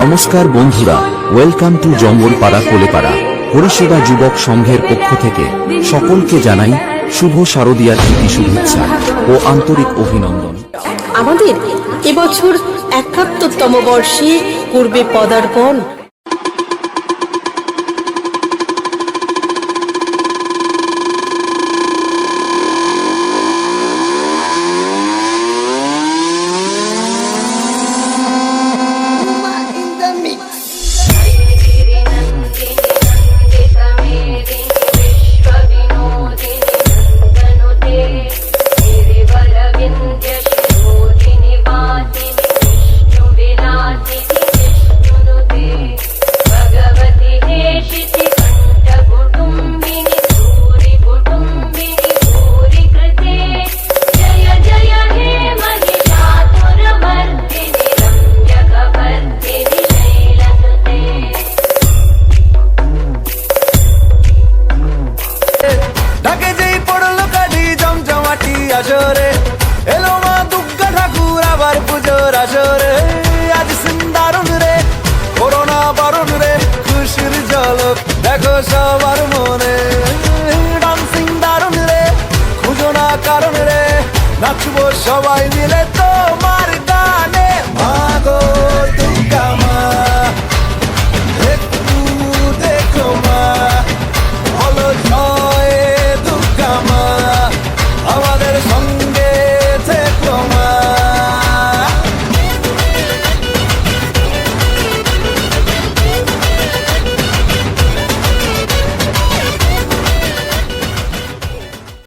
নমস্কার বন্ধুরা welcome to Jangalpara Kolepara পরিষেবা যুবক সংঘের পক্ষ থেকে সকলকে জানাই শুভ শারদীয়ার প্রীতি শুভেচ্ছা ও আন্তরিক অভিনন্দন। আমাদের এবছর একাত্তরতম বর্ষে পূর্বে পদার্পণ আসরে এলো মা দুর্গা ঠাকুর আবার পুজোর আসরে আজ সিন্দারুন রে, করোনা বারণ রে, খুশির ঝলক, দেখো সবার মনে। ডান্সিং দারুণ রে, খুঁজো না কারণ রে, নাচবো সবাই মিলে তো